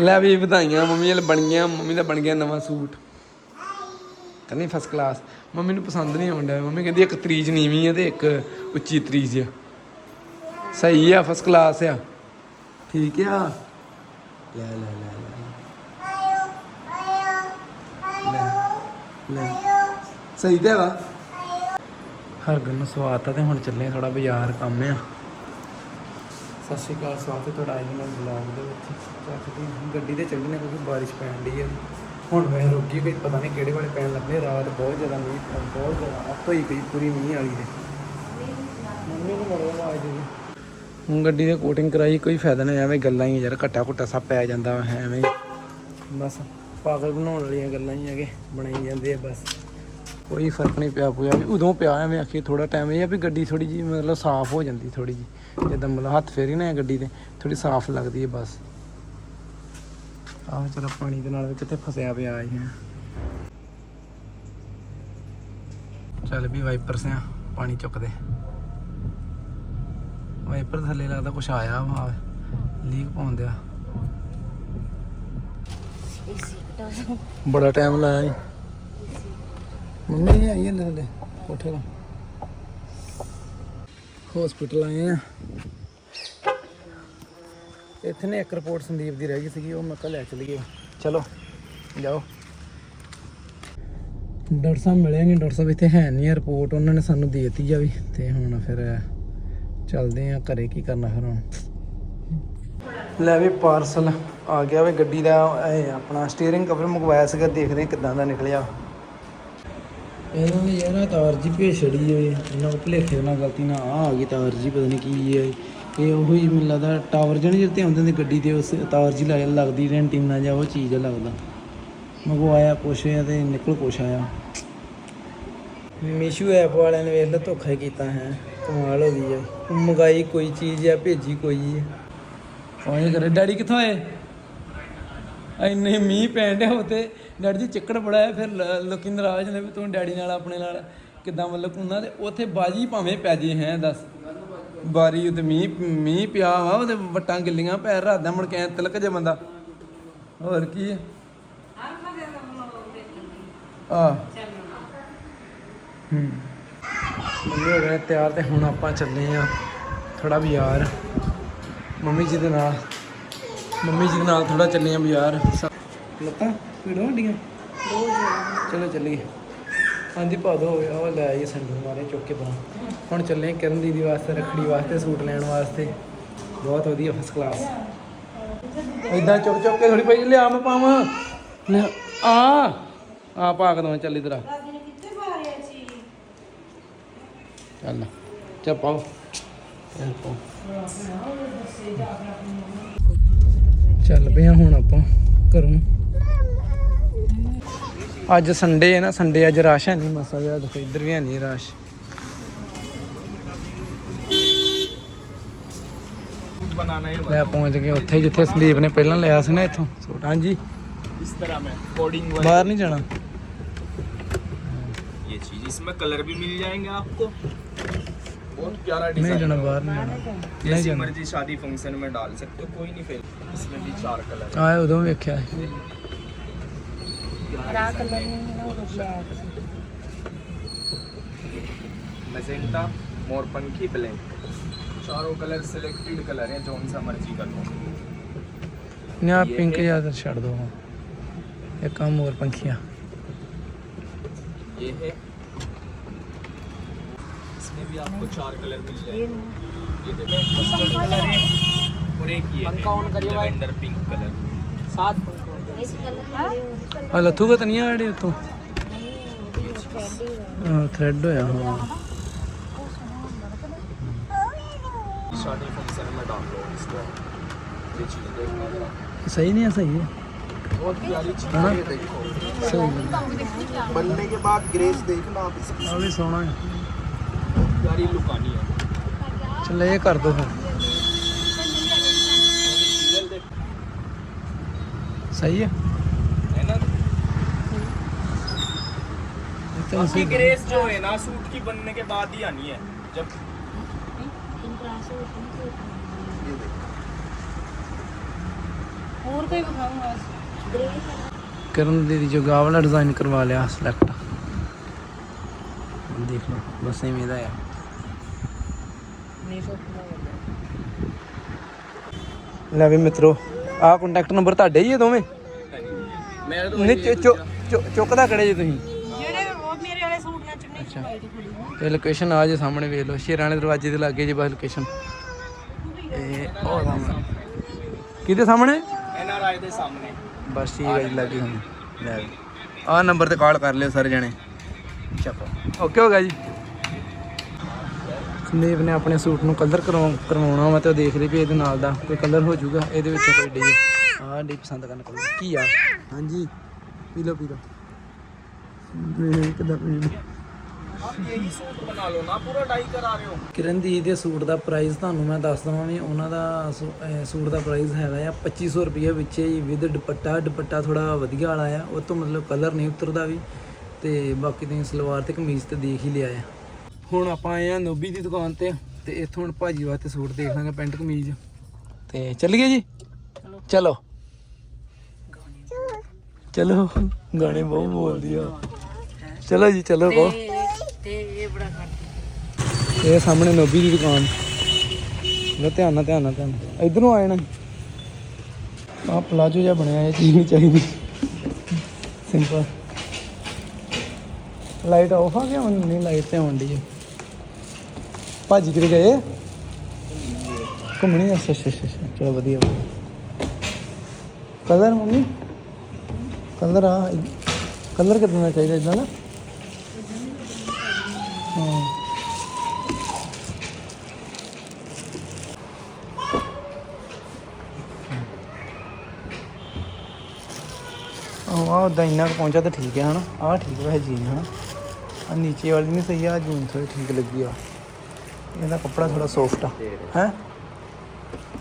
ਲੈ ਵੀ ਵਧਾਈਆਂ, ਮੰਮੀ ਨਾਲ ਬਣ ਗਿਆ, ਮੰਮੀ ਦਾ ਬਣ ਗਿਆ ਨਵਾਂ ਸੂਟ। ਕਹਿੰਦੀ ਫਸਟ ਕਲਾਸ ਮੰਮੀ ਨੂੰ ਪਸੰਦ ਨਹੀਂ ਆਉਂਦਾ ਮੰਮੀ ਕਹਿੰਦੀ ਇੱਕ ਤਰੀਜ ਨੀਵੀਂ ਆ ਤੇ ਇੱਕ ਉੱਚੀ ਤਰੀਜ ਆ। ਸਹੀ ਆ ਫਸਟ ਕਲਾਸ ਆ। ਠੀਕ ਆ। ਲੈ ਲੈ ਲੈ ਲੈ। ਸਹੀ ਤੇ ਵਾ। ਹਰਗਨ ਨੂੰ ਸਵਾਤਾ ਤੇ ਹੁਣ ਚੱਲੇ ਥੋੜਾ ਬਾਜ਼ਾਰ ਕੰਮ ਆ। ਸਤਿ ਸ਼੍ਰੀ ਅਕਾਲ ਸਵਾਗਤ ਹੈ ਤੁਹਾਡਾ ਅੱਜ ਦੇ ਬਲੌਗ ਦੇ ਵਿੱਚ। ਚੱਕਦੀ ਗੱਡੀ ਤੇ ਚੱਲਣੇ ਕਿਉਂਕਿ ਬਾਰਿਸ਼ ਪੈਣ ਡਈ ਹੈ। ਹੁਣ ਮੈਂ ਰੁਕੀ ਗਈ ਪਤਾ ਨਹੀਂ ਕਿਹੜੇ ਵੇਲੇ ਪੈਣ ਲੱਗੇ ਰਾਤ ਬਹੁਤ ਜ਼ਿਆਦਾ ਮੀਂਹ ਪਿਆ, ਬਹੁਤ ਜ਼ਿਆਦਾ ਅੱਤ ਹੋਈ ਪਈ ਪੂਰੀ ਮੀਂਹ ਵਾਲੀ ਦੇ ਮੰਮੀ ਨੂੰ ਮੜੋ ਆਵਾਜ਼ ਦੇ ਹੁਣ ਗੱਡੀ ਦੀ ਕੋਟਿੰਗ ਕਰਾਈ ਕੋਈ ਫਾਇਦਾ ਨਹੀਂ ਐਵੇਂ ਗੱਲਾਂ ਹੀ ਯਾਰ ਘੱਟਾ ਘੁੱਟਾ ਸਭ ਪੈ ਜਾਂਦਾ ਵਾ ਐਵੇਂ ਬਸ ਪਾਗਲ ਬਣਾਉਣ ਵਾਲੀਆਂ ਗੱਲਾਂ ਹੀ ਹੈਗੇ ਬਣਾਈ ਜਾਂਦੇ ਆ ਬਸ। ਕੋਈ ਫ਼ਰਕ ਨਹੀਂ ਪਿਆ ਪੂਆ ਵੀ ਉਦੋਂ ਪਿਆ ਐਵੇਂ ਆਖੀ ਥੋੜਾ ਟਾਈਮ ਇਹ ਆ ਵੀ ਗੱਡੀ ਥੋੜੀ ਜੀ ਮਤਲਬ ਸਾਫ਼ ਹੋ ਜਾਂਦੀ ਥੋੜੀ ਜੀ ਜਦੋਂ ਮਤਲਬ ਹੱਥ ਫੇਰੀ ਨਾ ਗੱਡੀ ਤੇ ਥੋੜੀ ਸਾਫ਼ ਲੱਗਦੀ ਹੈ ਬਸ। ਆਹ ਚਲ ਪਾਣੀ ਦੇ ਨਾਲ ਵੀ ਕਿੱਥੇ ਫਸਿਆ ਪਿਆ ਇਹ। ਚੱਲ ਵੀ ਵਾਈਪਰ ਸਿਆ, ਪਾਣੀ ਚੁੱਕਦੇ ਵਾਈਪਰ ਥੱਲੇ ਲੱਗਦਾ ਕੁਛ ਆਇਆ ਵਾ ਲੀਕ ਪਾਉਂਦਿਆ ਬੜਾ ਟਾਈਮ ਲਾਇਆ ਮੰਮੀ ਆਈ ਹਲੇ ਥੱਲੇ, ਕੋਠੇ ਤੋਂ। ਹਸਪੀਟਲ ਆਏ ਆ। ਇੱਥੇ ਨੇ ਇੱਕ ਰਿਪੋਰਟ ਸੰਦੀਪ ਦੀ ਰਹਿ ਗਈ ਸੀਗੀ, ਉਹ ਮੈਂ ਕੱਲ ਲੈ ਚਲੀ ਚਲੋ, ਜਾਓ। ਡਾਕਟਰ ਸਾਹਿਬ ਮਿਲੇ ਨਹੀਂ ਡਾਕਟਰ ਸਾਹਿਬ ਇੱਥੇ ਹੈ ਨਹੀਂ ਰਿਪੋਰਟ ਉਹਨਾਂ ਨੇ ਸਾਨੂੰ ਦੇ ਦਿੱਤੀ ਆ ਵੀ, ਤੇ ਹੁਣ ਫਿਰ ਚੱਲਦੇ ਆ ਘਰੇ ਕੀ ਕਰਨਾ ਫਿਰ ਹੁਣ। ਲੈ ਵੀ ਪਾਰਸਲ ਆ ਗਿਆ ਵੇ ਗੱਡੀ ਦਾ, ਇਹ ਆਪਣਾ ਸਟੀਅਰਿੰਗ ਕਵਰ ਮੰਗਵਾਇਆ ਸੀਗਾ, ਦੇਖਦੇ ਆ ਕਿੱਦਾਂ ਦਾ ਨਿਕਲਿਆ। ਇਹਨਾਂ ਨੇ ਯਾਰ ਤਾਰ ਜੀ ਭੇਜ ਛੜੀ ਏ, ਇਹਨਾਂ ਨੂੰ ਭੁਲੇਖੇ ਨਾਲ ਗਲਤੀ ਨਾਲ ਆ ਆ ਗਈ ਤਾਰ ਜੀ ਪਤਾ ਨਹੀਂ ਕੀ ਹੈ ਇਹ ਉਹੀ ਮੈਨੂੰ ਲੱਗਦਾ ਟਾਵਰ ਜਣ ਜਿਹਤੇ ਆਉਂਦੇ ਨੇ ਗੱਡੀ ਤੇ, ਉਸ ਤਾਰ ਜੀ ਲੱਗ ਲੱਗਦੀ ਰੈਂਟੀਨਾ ਜਾਂ ਉਹ ਚੀਜ਼ ਲੱਗਦਾ। ਮੰਗਵਾਇਆ ਕੁਛ ਆ ਤੇ ਨਿਕਲ ਕੁਛ ਆਇਆ। ਮੀਸ਼ੂ ਐਪ ਵਾਲਿਆਂ ਨੇ ਵੇਖ ਲਾ ਧੋਖਾ ਹੀ ਕੀਤਾ ਹੈ, ਕਮਾਲ ਹੋ ਗਈ ਹੈ ਮੰਗਾਈ ਕੋਈ ਚੀਜ਼ ਆ, ਭੇਜੀ ਕੋਈ ਹੈ ਉਹਨੇ ਕਰੇ ਡੈਡੀ ਕਿੱਥੋਂ ਆਏ? ਇੰਨੇ ਮੀਂਹ ਪੈਣ ਡਿਆ ਉਤੇ ਡੈਡੀ ਜੀ ਚਿੱਕੜ ਬੜਾ ਹੈ, ਫਿਰ ਲ- ਲੋਕੀ ਨਾਰਾਜ਼ ਨੇ ਵੀ ਤੂੰ ਡੈਡੀ ਨਾਲ, ਆਪਣੇ ਨਾਲ ਕਿੱਦਾਂ ਮਤਲਬ ਕੁੰਨਾ ਤੇ ਉੱਥੇ ਬਾਜੀ ਭਾਵੇਂ ਪੈ ਜੇ ਹੈ, ਦੱਸ। ਬਾਰੀ ਉਤੇ ਮੀਂਹ ਮੀਂਹ ਪਿਆ ਵਾ, ਉਹਦੇ ਵਟਾਂ ਗਿੱਲੀਆਂ ਪੈਰ ਰਾਦਾ ਮੁੜ ਕੇ ਐਂ ਤਿਲਕ ਜੇ ਬੰਦਾ। ਹੋਰ ਕੀ ਹੈ? ਆ ਹੂੰ। ਮੰਮੀ ਹੋ ਗਏ ਤਿਆਰ ਤੇ ਹੁਣ ਆਪਾਂ ਚੱਲੇ ਆ ਥੋੜਾ ਬਾਜ਼ਾਰ। ਮੰਮੀ ਜੀ ਦੇ ਨਾਲ। ਮੰਮੀ ਜੀ ਦੇ ਨਾਲ ਥੋੜਾ ਚੱਲੇ ਆ ਬਾਜ਼ਾਰ। ਲੱਤਾਂ ਪੀੜਾਂ ਵੱਡੀਆਂ ਚਲੋ ਚੱਲੀਏ। ਹਾਂਜੀ, ਪਾ ਦੋ ਉਹ ਲੈ ਆਈਏ ਸੰਡੂ ਮਾਰੇ ਚੁੱਕ ਕੇ ਪਾ ਹੁਣ ਚੱਲੇ ਆ ਕਿਰਨ ਦੀਦੀ ਵਾਸਤੇ, ਰੱਖੜੀ ਵਾਸਤੇ, ਸੂਟ ਲੈਣ ਵਾਸਤੇ। ਬਹੁਤ ਵਧੀਆ ਫਸਟ ਕਲਾਸ ਇਦਾਂ ਚੁੱਕ ਚੁੱਕ ਕੇ ਥੋੜੀ ਪਈ, ਲਿਆ ਮੈਂ ਪਾਵਾਂ ਲੈ, ਆ। ਆ ਪਾ ਕੇ ਚੱਲ ਇਧਰ ਚੱਲ ਚੱਲ ਪਾਓ। ਚੱਲ ਪਾਓ ਚੱਲ ਪਏ ਆ ਹੁਣ ਆਪਾਂ ਘਰੋਂ ਅੱਜ ਸੰਡੇ ਹੈ ਨਾ ਸੰਡੇ ਅੱਜ ਰਸ਼ ਹੈ ਨਹੀਂ ਮਸਾ ਜਿਹਾ ਦੇਖੋ ਇੱਧਰ ਵੀ ਹੈ ਨਹੀਂ ਰਸ਼ बनाना है ਲੈ ਪਹੁੰਚ ਗਏ ਉੱਥੇ ਜਿੱਥੇ ਸੰਦੀਪ ਨੇ ਪਹਿਲਾਂ ਲਿਆ ਸੀ ਨਾ ਇੱਥੋਂ ਸੂਟ ਹਾਂਜੀ इस तरह में कोडिंग ਬਾਹਰ ਨਹੀਂ ਜਾਣਾ ये चीज इसमें कलर भी मिल जाएंगे आपको बहुत प्यारा ਨਹੀਂ डिजाइन ਜਾਣਾ ਬਾਹਰ ਨਹੀਂ ਜਾਣਾ ਨਹੀਂ जैसी जाना। मर्जी शादी फंक्शन में डाल सकते हो कोई नहीं फेल इसमें भी चार कलर ਆਏ ਉਦੋਂ ਵੇਖਿਆ ਸੀ। मजेंटा मोरपंखी ब्लैक चारों कलर सिलेक्टेड कलर हैं जौन सा मर्जी कर लो ਨਹੀਂ ਆ ਪਿੰਕ ਜਿਆਦਾ ਛੱਡ ਦੋ ਹੁਣ ਇੱਕ ਕੰਮ ਹੋਰ ਪੰਖੀਆਂ ये है इसमें भी आपको चार कलर मिल जाएंगे ये देखो मस्टर्ड कलर है पूरे किए पंखा ऑन लथू हाँ? हाँ, का तो नहीं आड़े तो थ्रेड होया हाँ सही नहीं है सही है। बहुत प्यारी चीज़ हाँ? है? देखो। बनने के बाद ग्रेस देखना आप इसकी। सोना है। चलो ये कर दो। फिर ਸਹੀ ਹੈ है ना ਇਹ ਤਾਂ बाकी ਸਹੀ ग्रेस जो है ना सूट की बनने के बाद ही आनी है जब ये देखो ਹੋਰ ਕੋਈ ਵਿਖਾਉਂਗਾ ਕਰਨ ਦੀਦੀ ਜੋ ਗਾ ਵਾਲਾ ਡਿਜ਼ਾਈਨ ਕਰਵਾ ਲਿਆ ਸਿਲੈਕਟ ਦੇਖ ਲਓ ਬਸ ਐਵੇਂ ਦਾ ਆ ਨਹੀਂ ਸੋਚਣਾ ਲੈ ਵੀ ਮਿੱਤਰੋ ਆਹ ਕੰਟੈਕਟ ਨੰਬਰ ਤੁਹਾਡੇ ਹੀ ਹੈ ਦੋਵੇਂ? ਮੈਂ ਨਹੀਂ ਚੁ- ਚੁ- ਚੁ- ਚੁੱਕਦਾ ਕਿਹੜੇ ਜੀ ਤੁਸੀਂ? ਜਿਹੜੇ ਉਹ ਮੇਰੇ ਵਾਲੇ ਸੂਟ ਨਾਲ ਚੁੰਨੀ ਅੱਛਾ। ਚੁਕਾਈ ਆ। ਇਹ ਲੋਕੇਸ਼ਨ ਆ ਜੇ ਸਾਹਮਣੇ ਵੇਖ ਲਓ ਸ਼ੇਰਾਂ ਵਾਲੇ ਦਰਵਾਜ਼ੇ ਦੇ ਲਾਗੇ ਜੀ ਬਸ ਲੋਕੇਸ਼ਨ ਇਹ ਉਹ ਸਾਹਮਣੇ। ਕਿਹਦੇ ਸਾਹਮਣੇ? ਐਨਆਰਆਈ ਦੇ ਸਾਹਮਣੇ। ਬਸ ਠੀਕ ਹੈ ਜੀ ਲੱਗੀ ਹੁਣ। ਲੈ ਆ। ਨੰਬਰ ਤੇ ਕਾਲ ਕਰ ਲਿਓ ਸਾਰੇ ਜਣੇ। ਚਲੋ ਓਕੇ ਹੋ ਗਿਆ ਜੀ। ਸੰਦੀਪ ਨੇ ਆਪਣੇ ਸੂਟ ਨੂੰ ਕਲਰ ਕਰਵਾਉਣਾ ਵਾ ਤੇ ਉਹ ਦੇਖ ਲਈ ਵੀ ਇਹਦੇ ਨਾਲ ਦਾ ਕੋਈ ਕਲਰ ਹੋ ਜਾਊਗਾ, ਇਹਦੇ ਵਿੱਚ ਕੋਈ ਡੀ ਆਹ ਡੀ ਪਸੰਦ ਕਰਨ ਕਲਰ ਕੀ ਆ? ਹਾਂਜੀ। ਪੀ ਲਓ ਪੀ ਲਓ। ਇਹ ਕਿਦਾਂ ਪੀ ਲਓ? ਕਿਰਨ ਦੀ ਦੇ ਸੂਟ ਦਾ ਪ੍ਰਾਈਸ ਤੁਹਾਨੂੰ ਮੈਂ ਦੱਸ ਦਵਾਂ ਵੀ ਉਹਨਾਂ ਦਾ ਸੂ- ਸੂਟ ਦਾ ਪ੍ਰਾਈਸ ਹੈਗਾ ਆ 2500 ਰੁਪਏ ਵਿੱਚ ਹੀ ਵਿਦ ਦੁਪੱਟਾ। ਦੁਪੱਟਾ ਥੋੜਾ ਵਧੀਆ ਵਾਲਾ ਆ, ਉਹ ਤੋਂ ਮਤਲਬ ਕਲਰ ਨਹੀਂ ਉਤਰਦਾ ਵੀ। ਤੇ ਬਾਕੀ ਤੁਸੀਂ ਸਲਵਾਰ ਤੇ ਕਮੀਜ਼ ਤੇ ਦੇਖ ਹੀ ਲਿਆ ਆ। ਹੁਣ ਆਪਾਂ ਆਏ ਆ ਨੋਬੀ ਦੀ ਦੁਕਾਨ ਤੇ ਤੇ ਇੱਥੋਂ ਹੁਣ ਭਾਜੀ ਵਾਸਤੇ ਸੂਟ ਦੇਖ ਲਾਂਗੇ ਪੈਂਟ ਕਮੀਜ਼। ਤੇ ਚੱਲੀਏ ਜੀ? ਚਲੋ। ਚਲੋ। ਗਾਣੇ ਬਹੁਤ ਬੋਲਦੀ ਆ। ਚਲੋ ਜੀ ਚਲੋ ਬਹੁਤ ਤੇ ਤੇ ਇਹ ਬੜਾ ਕਰਦੀ ਇਹ ਸਾਹਮਣੇ ਨੋਬੀ ਦੀ ਦੁਕਾਨ। ਲੋ ਧਿਆਨ ਨਾਲ ਧਿਆਨ ਨਾਲ ਧਿਆਨ। ਇੱਧਰੋਂ ਆਏ ਨਾ। ਆਹ ਪਲਾਜੋ ਜਿਹਾ ਬਣਿਆ ਇਹ ਚੀਜ਼ ਨਹੀਂ ਚਾਹੀਦੀ। ਸਿੰਪਲ ਲਾਈਟ ਆਫ ਆ ਗਿਆ ਹੁਣ ਨਹੀਂ ਲਾਈਟ ਤੇ ਆਉਣ ਦੀ ਭਾਜੀ ਕਿਤੇ ਗਏ ਘੁੰਮਣੀ ਅੱਛਾ ਅੱਛਾ ਅੱਛਾ ਅੱਛਾ, ਚਲੋ ਵਧੀਆ ਕਲਰ ਮੰਮੀ ਕਲਰ ਆ ਕਲਰ ਕਿਦਾਂ ਦਾ ਚਾਹੀਦਾ ਇਦਾਂ ਨਾ ਹਾਂ ਆਹ ਆਹ ਉਦਾਂ ਇੰਨਾ ਕੁ ਪਹੁੰਚਾ ਤਾਂ ਠੀਕ ਹੈ ਹਨਾ ਆਹ ਠੀਕ ਹੈ ਜੀਨ ਹਨਾ ਆ ਨੀਚੇ ਵਾਲੀ ਨਹੀਂ ਸਹੀ ਆ ਜੀਨ ਥੋੜੀ ਠੀਕ ਲੱਗੀ ਆ ਇਹਦਾ ਕੱਪੜਾ ਥੋੜਾ ਸੌਫਟ ਆ। ਹੈ?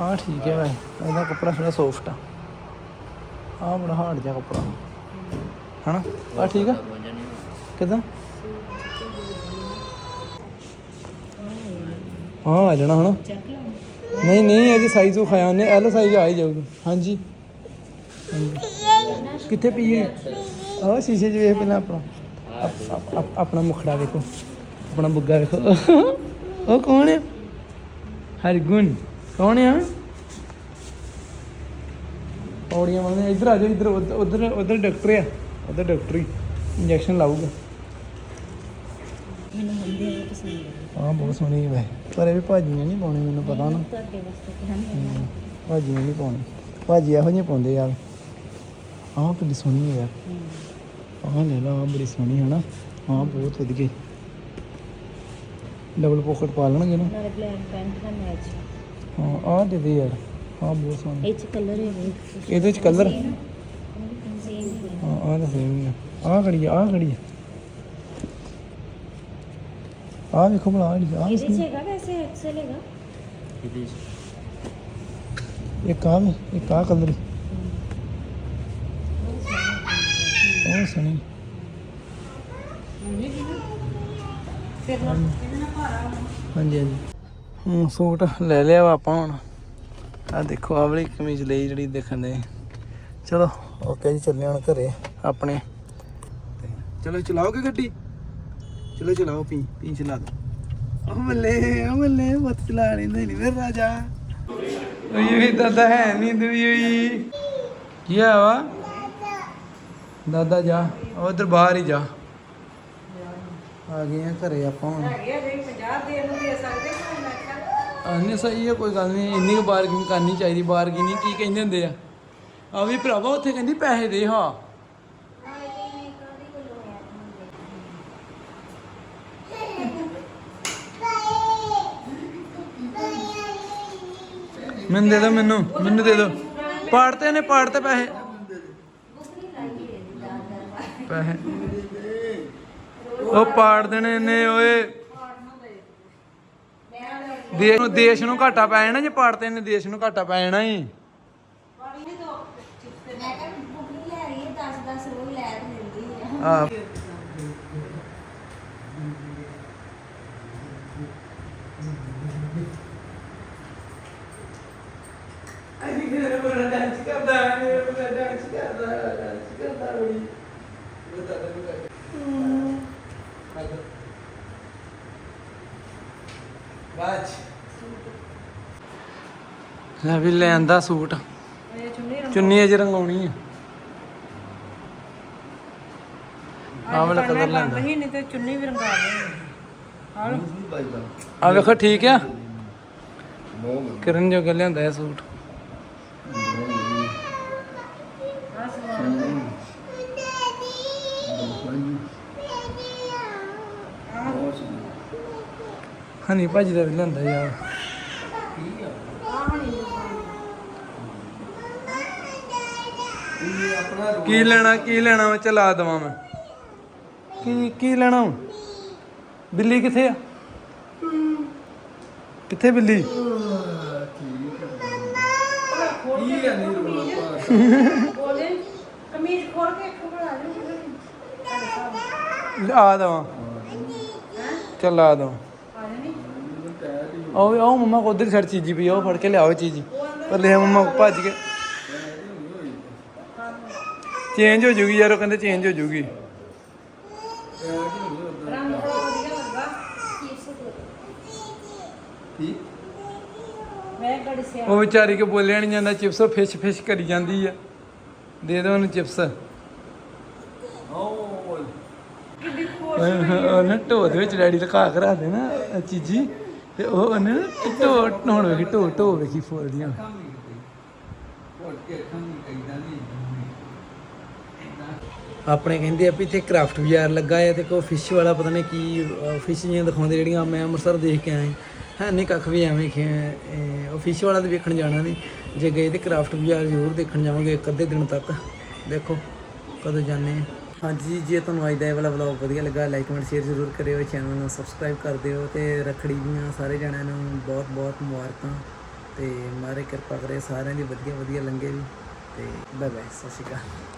ਆਹ ਠੀਕ ਹੈ ਭਾਈ। ਇਹਦਾ ਕੱਪੜਾ ਥੋੜਾ ਸੌਫਟ ਆ। ਆਹ ਬੜਾ ਹਾਰਡ ਜਿਹਾ ਕੱਪੜਾ। ਹਨਾ? ਆਹ ਠੀਕ ਆ? ਕਿਦਾਂ? ਹਾਂ, ਆ ਜਾਣਾ ਹਨਾ। ਚੱਕ ਨਹੀਂ ਨਹੀਂ, ਇਹਦੀ ਸਾਈਜ਼ ਉਹ ਖਾਇਆ ਉਹਨੇ ਐਲ ਸਾਈਜ਼ ਆ ਹੀ ਜਾਊਗੀ। ਹਾਂਜੀ। ਕਿੱਥੇ ਪੀਏ ਆਹ ਸ਼ੀਸ਼ੇ 'ਚ ਵੇਖ ਪਹਿਲਾਂ ਆਪਣਾ ਆਪਣਾ ਮੁਖੜਾ ਵੇਖੋ। ਆਪਣਾ ਬੁੱਗਾ ਵੇਖੋ। ਉਹ ਕੌਣ ਹੈ ਹਰਗੁਣ। ਕੌਣ ਹੈ ਪੌੜੀਆਂ ਵਾਲੇ ਇੱਧਰ ਆ ਜਾਓ ਇੱਧਰ ਉੱਧ- ਉੱਧਰ ਉੱਧਰ ਡਾਕਟਰ ਆ। ਉੱਧਰ ਡਾਕਟਰ ਹੀ। ਇੰਜੈਕਸ਼ਨ ਲਾਊਗਾ। ਆਹ ਬਹੁਤ ਸੋਹਣੀ ਹੈ ਪਰ ਇਹ ਵੀ ਭਾਜੀਆਂ ਨਹੀਂ ਪਾਉਣੀ ਮੈਨੂੰ ਪਤਾ ਨਾ। ਤੁਹਾਡੇ ਵਾਸਤੇ ਪਸੰਦ ਹੈ ਭਾਜੀਆਂ ਨਹੀਂ ਪਾਉਣੀ ਭਾਜੀ ਇਹੋ ਜਿਹੀਆਂ ਪਾਉਂਦੇ ਯਾਰ। ਆਹ ਕਿੰਨੀ ਸੋਹਣੀ ਹੈ ਯਾਰ। ਆਹ ਲੈ ਲਾ ਆਹ ਬੜੀ ਸੋਹਣੀ ਹੈ ਨਾ। ਆਹ ਬਹੁਤ ਵਧੀਆ। ਡਬਲ ਪੋਕਟ ਪਾ ਲੈਣਗੇ ਨਾ? ਨਾਲ ਬਲੈਕ ਪੈਂਟ ਦਾ ਮੈਚ ਹਾਂ ਆਹ ਦੇ ਦੇ ਯਾਰ। ਆਹ ਬਹੁਤ ਸੋਹਣੀ। ਇਹ ਚ ਕਲਰ ਹੈ ਇਹਦੇ ਵਿੱਚ ਕਲਰ ਹਾਂ ਆਹ ਤਾਂ ਸੇਮ ਹੀ ਆ। ਆਹ ਖੜੀ ਆ ਆਹ ਖੜੀ ਆ। ਆਹ ਵੇਖੋ ਆਹ ਜਿਹੜੀ- ਆਹ ਇਹਦੇ ਚ। ਹੈਗਾ ਵੈਸੇ ਐਕਸਲ ਹੈਗਾ। ਆਹ ਵੀ ਇੱਕ ਆਹ ਕਲਰ ਉਹ ਸੋਹਣੀ। ਫਿਰ ਨਾ ਹਾਂਜੀ ਹਾਂਜੀ। ਹੂੰ, ਸੂਟ ਲੈ ਲਿਆ ਵਾ ਆਪਾਂ ਹੁਣ। ਆ ਦੇਖੋ, ਆਹ ਵਾਲੀ ਕਮੀਜ਼ ਲਈ ਜਿਹੜੀ ਦੇਖਣ ਦੇ। ਚਲੋ, ਓਕੇ ਜੀ, ਚੱਲੇ ਹੁਣ ਘਰੇ ਆਪਣੇ। ਚਲੋ, ਚਲਾਓਗੇ ਗੱਡੀ? ਚਲੋ, ਚਲਾਓ, ਪੀ ਪੀ ਚਲਾ ਦੋ। ਉਹ ਮੱਲੇ ਉਹ ਮੱਲੇ ਮਤ ਚਲਾ ਲੈਂਦਾ ਨਹੀਂ ਮੇਰਾ ਰਾਜਾ। ਓਏ ਵੀ ਦਾਦਾ ਹੈ ਨਹੀਂ ਦੁਈ ਹੋਈ। ਕੀ ਆ ਵਾ? ਦਾਦਾ ਜਾ ਉਧਰ ਬਾਹਰ ਹੀ ਜਾ। ਆ ਗਏ ਆ ਘਰੇ ਆਪਾਂ ਹੁਣ। ਆਨੇ ਸਹੀ ਹੈ ਕੋਈ ਗੱਲ ਨਹੀਂ ਇੰਨੀ ਕੁ ਬਾਰਗਿੰਗ ਕਰਨੀ ਚਾਹੀਦੀ ਬਾਰਗਿੰਗ ਕੀ ਕਹਿੰਦੇ ਹੁੰਦੇ ਆ? ਆ ਵੀ ਭਰਾਵਾ ਉੱਥੇ ਕਹਿੰਦੀ ਪੈਸੇ ਦੇ ਹਾਂ। ਮੈਨੂੰ ਦੇ ਦਿਓ ਮੈਨੂੰ ਮੈਨੂੰ ਦੇ ਦਿਓ ਪਾੜਤੇ ਨੇ ਪਾੜਤੇ ਪੈਸੇ। ਪੈਸੇ। ਉਹ ਪਾੜ ਦੇਣੇ ਨੇ ਓਏ। ਦੇਸ਼ ਨੂੰ ਦੇਸ਼ ਨੂੰ ਘਾਟਾ ਪੈ ਜਾਣਾ ਜੇ ਪਾੜਤੇ ਨੇ ਦੇਸ਼ ਨੂੰ ਘਾਟਾ ਪੈ ਜਾਣਾ ਹੀ ਆ ਅਸੀਂ ਕਿਹਨੇ ਬੜਾ। ਡਾਂਸ ਕਰਦਾ ਹੈ ਬਾਜ ਲੈ ਵੀ ਲੈਂਦਾ ਸੂਟ। ਚੁੰਨੀ ਅਜ ਰੰਗਾਉਣੀ ਆ। ਆਹ ਵਾਲਾ ਕਲਰ ਲੈਂਦਾ। ਹੀ ਨਹੀਂ ਤੇ ਚੁੰਨੀ ਵੀ ਰੰਗਾ ਦੇ ਆ। ਵੇਖੋ ਠੀਕ ਆ? ਕਿਰਨ ਜੋ ਲਿਆਂਦਾ ਇਹ ਸੂਟ। ਹਨੀ ਭਾਜੀ ਦਾ ਵੀ ਲਿਆਂਦਾ ਯਾਰ। ਕੀ ਲੈਣਾ ਕੀ ਲੈਣਾ ਮੈਂ ਚਲਾ ਦਵਾਂ ਮੈਂ। ਕੀ ਕੀ ਲੈਣਾ? ਬਿੱਲੀ ਕਿੱਥੇ ਆ? ਕਿੱਥੇ ਬਿੱਲੀ? ਬੋਲੇ ਕਮੀਜ਼ ਖੋਲ ਕੇ ਇੱਕ ਬਣਾ ਦੇ ਆ ਦਵਾਂ। ਚੱਲ ਆ ਦਵਾਂ। ਆ ਉਹ ਉਹ ਮੰਮਾ ਕੋ ਉਧਰ ਛੜ ਚੀਜੀ ਪਈ ਆ, ਉਹ ਫੜ ਕੇ ਲਿਆਓ ਚੀਜ਼। ਪਰ ਲੈ ਮੰਮਾ ਭੱਜ ਕੇ। ਚੇਂਜ ਹੋ ਜੂਗੀ ਯਾਰ ਉਹ ਕਹਿੰਦੇ ਚੇਂਜ ਹੋ ਜੂਗੀ। ਲੱਗਾ ਉਹ ਵਿਚਾਰੀ ਕੋ ਬੋਲਿਆ ਨਹੀਂ ਜਾਂਦਾ ਚਿਪਸ ਫਿਸ਼ ਫਿਸ਼ ਕਰੀ ਜਾਂਦੀ ਆ। ਦੇ ਦੋ ਉਹਨੂੰ ਚਿਪਸ। ਉਹਨੇ ਢੋ ਦੇ ਵਿੱਚ ਡੈਡੀ ਲਕਾ ਕੇ ਰੱਖ ਦੇਣਾ ਚੀਜ਼ੀ। ਤੇ ਉਹ ਉਹਨੇ ਨਾ ਢੋ ਹੁਣ ਵੇਖੀ, ਢੋ ਢੋ ਵੇਖੀ ਫੋਲਦੀਆਂ ਆਪਣੇ ਕਹਿੰਦੇ ਆ ਵੀ ਇੱਥੇ ਕਰਾਫਟ ਬਾਜ਼ਾਰ ਲੱਗਾ ਹੈ ਤੇ ਕੋ ਫਿਸ਼ ਵਾਲਾ ਪਤਾ ਨਹੀਂ ਕੀ ਫਿਸ਼ ਜੀਆਂ ਦਿਖਾਉਂਦੇ ਜਿਹੜੀਆਂ ਮੈਂ ਅੰਮ੍ਰਿਤਸਰ ਦੇਖ ਕੇ ਆਇਆ। ਹੈ ਨਹੀਂ ਕੱਖ ਵੀ ਐਵੇਂ ਖੇ ਉਹ ਫਿਸ਼ ਵਾਲਾ ਤੇ ਵੇਖਣ ਜਾਣਾ ਨਹੀਂ। ਜੇ ਗਏ ਤੇ ਕਰਾਫਟ ਬਾਜ਼ਾਰ ਜ਼ਰੂਰ ਦੇਖਣ ਜਾਵਾਂਗੇ ਇੱਕ ਅੱਧੇ ਦਿਨ ਤੱਕ। ਦੇਖੋ ਕਦੋਂ ਜਾਂਦੇ ਹਾਂ ਹਾਂਜੀ, ਜੇ ਤੁਹਾਨੂੰ ਅੱਜ ਦਾ ਇਹ ਵਾਲਾ ਵਲੌਗ ਵਧੀਆ ਲੱਗਾ ਲਾਈਕ ਕਮੈਂਟ ਸ਼ੇਅਰ ਜ਼ਰੂਰ ਕਰਿਓ ਚੈਨਲ ਨੂੰ ਸਬਸਕ੍ਰਾਈਬ ਕਰ ਦਿਓ ਤੇ ਰੱਖੜੀ ਦੀਆਂ ਸਾਰੇ ਜਣਿਆਂ ਨੂੰ ਬਹੁਤ ਬਹੁਤ ਮੁਬਾਰਕਾਂ ਤੇ ਮਾਰੇ ਕਿਰਪਾ ਕਰੇ ਸਾਰਿਆਂ ਦੀ ਵਧੀਆ ਵਧੀਆ ਲੰਘੇ ਵੀ ਤੇ ਬਾਏ ਬਾਏ ਸਤਿ ਸ਼੍ਰੀ ਅਕਾਲ।